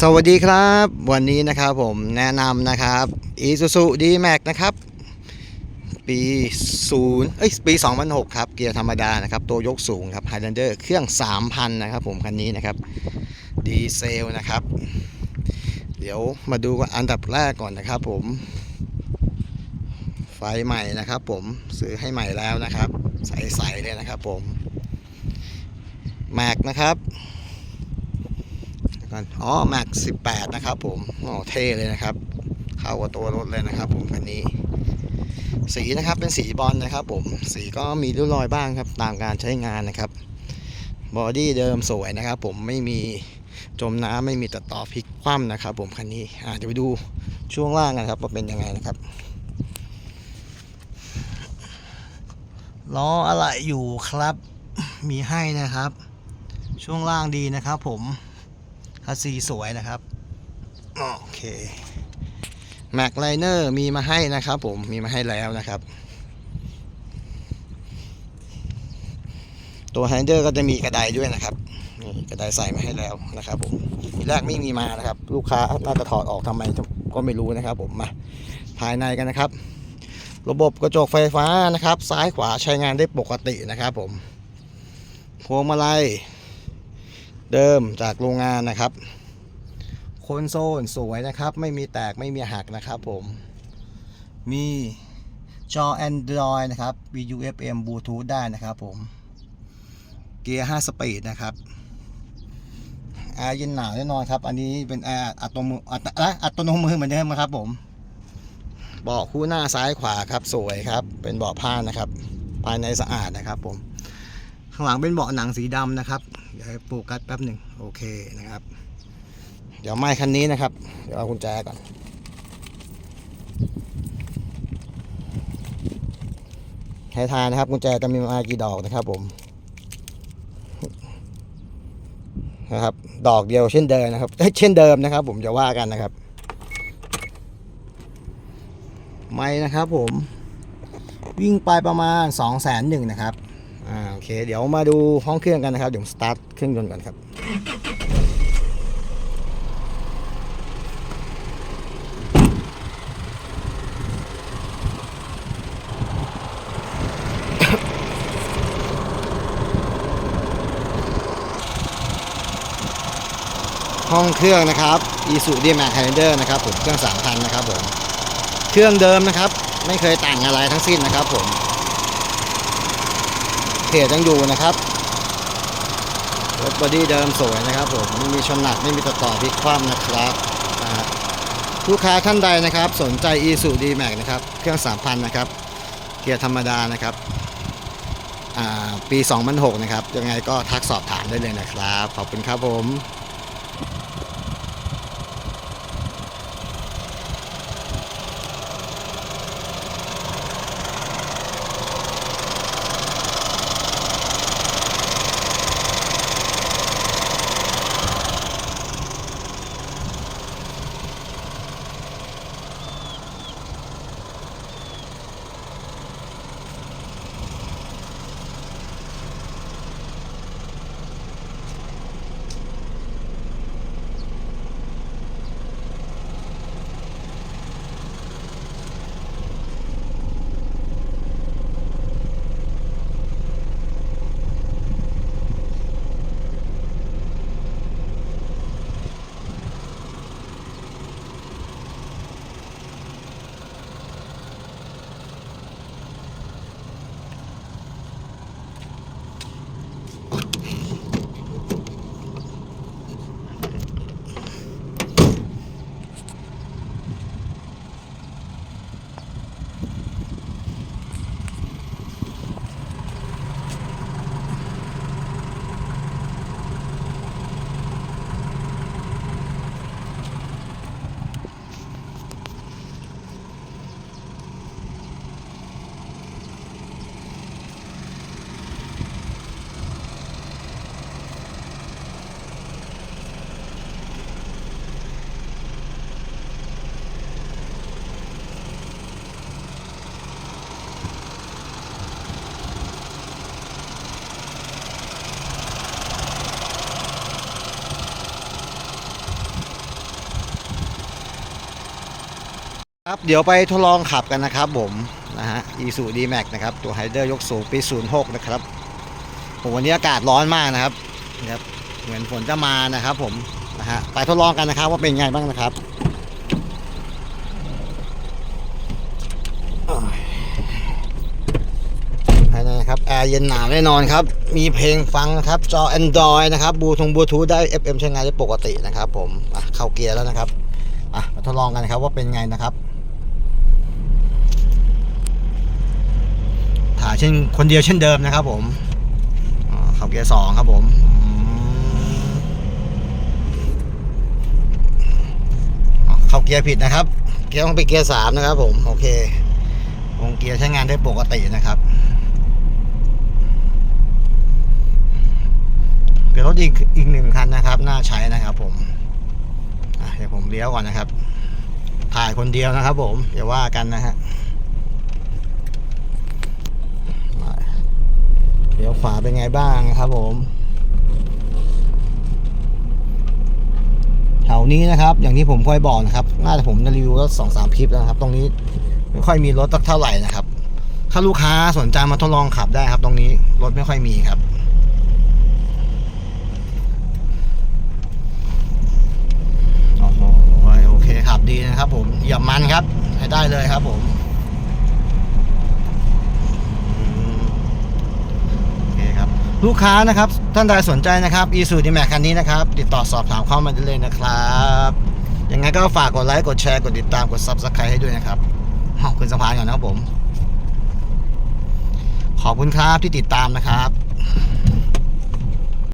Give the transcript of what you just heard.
สวัสดีครับ วันนี้นะครับผมแนะนำนะครับ Isuzu D-Max นะครับ ปี0เอ้ยปี 2006 ครับ เกียร์ธรรมดานะครับ ตัวยกสูงครับ Highlander เครื่อง 3,000 นะครับผม คันนี้นะครับ ดีเซลนะครับ เดี๋ยวมาดูอันดับแรกก่อนนะครับผม ไฟใหม่นะครับผม ซื้อให้ใหม่แล้วนะครับ ใสๆเลยนะครับผม แม็กนะครับ ก่อนอ๋อแม็ก18นะครับผมอ๋อเท่เลยนะครับ เข้ากับตัวรถเลยนะครับ ผมคันนี้ สีนะครับเป็นสีบอลนะครับ ผมสีก็มีริ้วรอยบ้างครับตามการใช้งานนะครับบอดี้เดิมสวยนะครับ ผมไม่มีจมน้ำไม่มีตัดต่อพลิกคว่ำนะครับ ผมคันนี้อ่าเดี๋ยวไปดูช่วงล่างกันครับว่าเป็นยังไงนะครับล้ออะไรอยู่ครับ มีให้นะครับ ช่วงล่างดีนะครับผมัสซีสวยนะครับโอเคแม็กไลเนอร์มีมาให้นะครับผมมีมาให้แล้วนะครับ ตัวแฮนเดอร์ก็จะมีกระไดด้วยนะครับนี่กระไดใส่มาให้แล้วนะครับผมทีแรกไม่มีมานะครับ ลูกค้าน่าจะถอดออกทำไมก็ไม่รู้นะครับ ผมมาภายในกันนะครับ ระบบกระจกไฟฟ้านะครับ ซ้ายขวาใช้งานได้ปกตินะครับ ผมพวงมาลัย เดิมจากโรงงานนะครับโคนโซนสวยนะครับ ไม่มีแตกไม่มีหักนะครับผม มีจอ Android นะครับ VU FM Bluetooth ได้นะครับผม เกียร์ 5 สปีดนะครับแอร์เย็นหนาวแน่นอนครับ อันนี้เป็นแอร์อัตโนมืออัตอะอัตโนมือเหมือนเดิมครับผม เบาะคู่หน้าซ้ายขวาครับ สวยครับ เป็นเบาะผ้านะครับ ภายในสะอาดนะครับผม ข้างหลังเป็นเบาะหนังสีดำนะครับ เดี๋ยวให้โฟกัสแป๊บหนึ่งโอเคนะครับ เดี๋ยวไม้คันนี้นะครับ เดี๋ยวเอากุญแจก่อนให้ทายนะครับกุญแจจะมีมากี่ดอกนะครับผมนะครับ ดอกเดียวเช่นเดิมนะครับเอ้ยเช่นเดิมนะครับ ผมจะว่ากันนะครับ ไม้นะครับผมวิ่งไปประมาณ2 0 0 0 0 0 นะครับ อ่าโอเค เดี๋ยวมาดูห้องเครื่องกันนะครับเดี๋ยวสตาร์ทเครื่องยนต์ก่อนครับห้องเครื่องนะครับ i s u d m a x Highlander นะครับผมเครื่อง3,000นะครับผม เครื่องเดิมนะครับ ไม่เคยต่างอะไรทั้งสิ้นนะครับผม เพจยังอยู่นะครับรถบอดี้เดิมสวยนะครับผมไม่มีชนหนักไม่มีตัดต่อพลิกคว่ำนะครับลูกค้าท่านใดนะครับ สนใจ i s u d m a x นะครับ เครื่อง 3,000 นะครับ เกียร์ธรรมดานะครับปี 2006 นะครับ ยังไงก็ทักสอบถามได้เลยนะครับ ขอบคุณครับผม ครับเดี๋ยวไปทดลองขับกันนะครับผมนะฮะ e s u d m a x นะครับ ตัวไฮเดอร์ยกสูงปี 06 นะครับผมวันนี้อากาศร้อนมากนะครับนะครับ เหมือนฝนจะมานะครับผมนะฮะไปทดลองกันนะครับว่าเป็นไงบ้างนะครับภายในนะครับแอร์เย็นหนาวแน่นอนครับ มีเพลงฟังนะครับ จอ Android นะครับบลูทงบลูทูธได้ FM ใช้งานได้ปกตินะครับผมเข้าเกียร์แล้วนะครับมาทดลองกันนะครับว่าเป็นไงนะครับาเช่นคนเดียวเช่นเดิมนะครับผมเข้าเกียร์สองครับผมเข้าเกียร์ผิดนะครับ เกียร์ต้องไปเกียร์สามนะครับผมโอเควงเกียร์ใช้งานได้ปกตินะครับเป็นรถอีกอีกหนึ่งคันนะครับ น่าใช้นะครับ ผมเดี๋ยวผมเลี้ยวก่อนนะครับ ถ่ายคนเดียวนะครับ ผมอย่าว่ากันนะฮะ เดี๋ยวขวาเป็นไงบ้างครับผมแถวนี้นะครับ อย่างที่ผมเคยบอกนะครับ น่าจะผมจะรีวิวก็สองสามคลิปแล้วครับ ตรงนี้ไม่ค่อยมีรถสักเท่าไหร่นะครับ ถ้าลูกค้าสนใจมาทดลองขับได้ครับ ตรงนี้รถไม่ค่อยมีครับโอ้โหโอเคครับดีนะครับ ผมเหยียบมันครับ ให้ได้เลยครับผมอืม โอเคครับ ลูกค้านะครับท่านใดสนใจนะครับอีซูดีแม็กคันนี้นะครับ ติดต่อสอบถามเข้ามาได้เลยนะครับยังไงก็ฝากกดไลค์กดแชร์กดติดตามกด Subscribe ให้ด้วยนะครับขอบคุณสะพานก่อนนะครับผม ขอบคุณครับที่ติดตามนะครับ